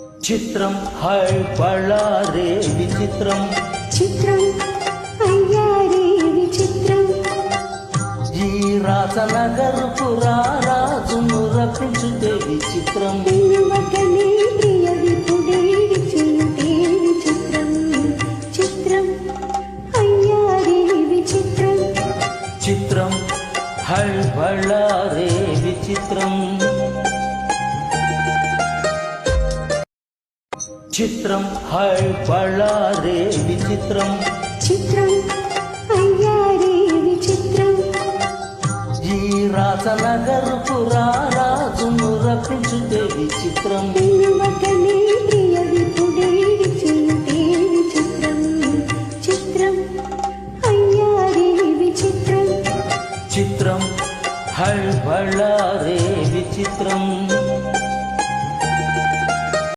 చిత్రం హై బళ్ళారే విచిత్రం. చిత్రం అయ్యారే విచిత్రం. ఈ రాసనగర్ పురారాజును అయ్యారే విచిత్రం. చిత్రం హై బళ్ళారే విచిత్రం. చిత్రం హై బళ్ళారే విచిత్రం. చిత్రం అయ్యారే విచిత్రం. ఈ రాసనగరుకు రారాజును రక్షించుతే విచిత్రం. చిత్రం హై బళ్ళారే విచిత్రం.